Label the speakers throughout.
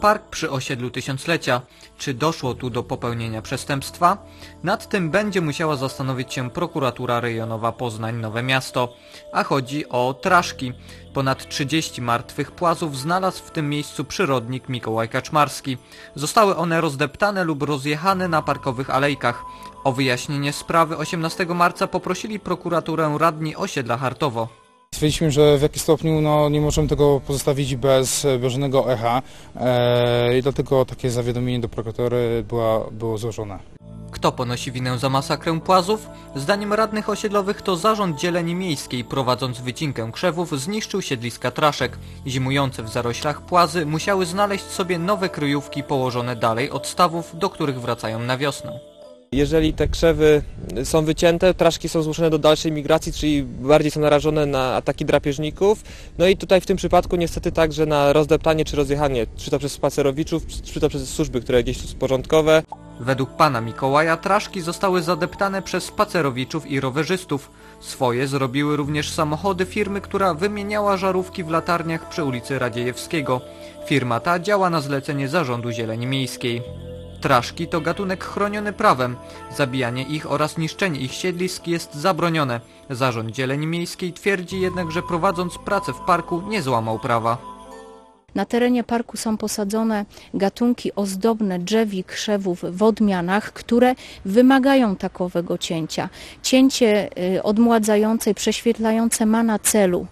Speaker 1: Park przy osiedlu Tysiąclecia. Czy doszło tu do popełnienia przestępstwa? Nad tym będzie musiała zastanowić się prokuratura rejonowa Poznań-Nowe Miasto. A chodzi o traszki. Ponad 30 martwych płazów znalazł w tym miejscu przyrodnik Mikołaj Kaczmarski. Zostały one rozdeptane lub rozjechane na parkowych alejkach. O wyjaśnienie sprawy 18 marca poprosili prokuraturę radni osiedla Hartowo.
Speaker 2: Stwierdziliśmy, że w jakiś stopniu no, nie możemy tego pozostawić bez, bez żadnego echa e, i dlatego takie zawiadomienie do prokuratury była, było złożone.
Speaker 1: Kto ponosi winę za masakrę płazów? Zdaniem radnych osiedlowych to zarząd dzieleni miejskiej prowadząc wycinkę krzewów zniszczył siedliska traszek. Zimujące w zaroślach płazy musiały znaleźć sobie nowe kryjówki położone dalej od stawów, do których wracają na wiosnę.
Speaker 3: Jeżeli te krzewy są wycięte, traszki są zmuszone do dalszej migracji, czyli bardziej są narażone na ataki drapieżników. No i tutaj w tym przypadku niestety także na rozdeptanie czy rozjechanie, czy to przez spacerowiczów, czy to przez służby, które gdzieś tu porządkowe.
Speaker 1: Według pana Mikołaja traszki zostały zadeptane przez spacerowiczów i rowerzystów. Swoje zrobiły również samochody firmy, która wymieniała żarówki w latarniach przy ulicy Radziejewskiego. Firma ta działa na zlecenie Zarządu Zieleni Miejskiej. Traszki to gatunek chroniony prawem. Zabijanie ich oraz niszczenie ich siedlisk jest zabronione. Zarząd Zieleni Miejskiej twierdzi jednak, że prowadząc pracę w parku nie złamał prawa.
Speaker 4: Na terenie parku są posadzone gatunki ozdobne drzewi, krzewów w odmianach, które wymagają takowego cięcia. Cięcie y, odmładzające i prześwietlające ma na celu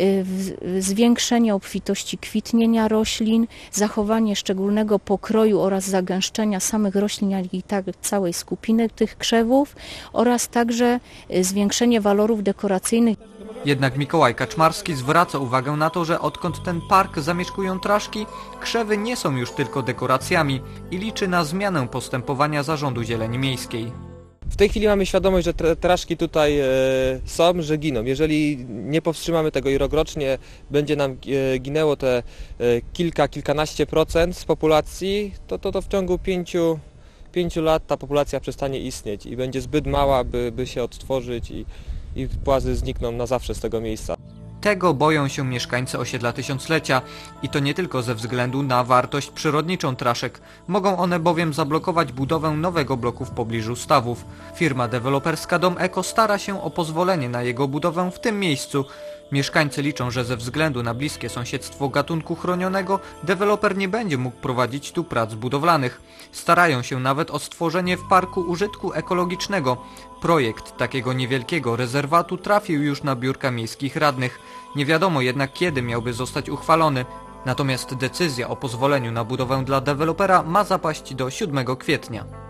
Speaker 4: y, zwiększenie obfitości kwitnienia roślin, zachowanie szczególnego pokroju oraz zagęszczenia samych roślin, jak i tak całej skupiny tych krzewów oraz także y, zwiększenie walorów dekoracyjnych
Speaker 1: Jednak Mikołaj Kaczmarski zwraca uwagę na to, że odkąd ten park zamieszkują traszki, krzewy nie są już tylko dekoracjami i liczy na zmianę postępowania Zarządu Zieleni Miejskiej.
Speaker 3: W tej chwili mamy świadomość, że tra- traszki tutaj e, są, że giną. Jeżeli nie powstrzymamy tego i rokrocznie będzie nam e, ginęło te e, kilka, kilkanaście procent z populacji, to, to, to w ciągu pięciu, pięciu lat ta populacja przestanie istnieć i będzie zbyt mała, by, by się odtworzyć i, i płazy znikną na zawsze z tego miejsca.
Speaker 1: Tego boją się mieszkańcy osiedla Tysiąclecia i to nie tylko ze względu na wartość przyrodniczą traszek. Mogą one bowiem zablokować budowę nowego bloku w pobliżu stawów. Firma deweloperska Dom Eko stara się o pozwolenie na jego budowę w tym miejscu. Mieszkańcy liczą, że ze względu na bliskie sąsiedztwo gatunku chronionego deweloper nie będzie mógł prowadzić tu prac budowlanych. Starają się nawet o stworzenie w parku użytku ekologicznego. Projekt takiego niewielkiego rezerwatu trafił już na biurka miejskich radnych. Nie wiadomo jednak kiedy miałby zostać uchwalony. Natomiast decyzja o pozwoleniu na budowę dla dewelopera ma zapaść do 7 kwietnia.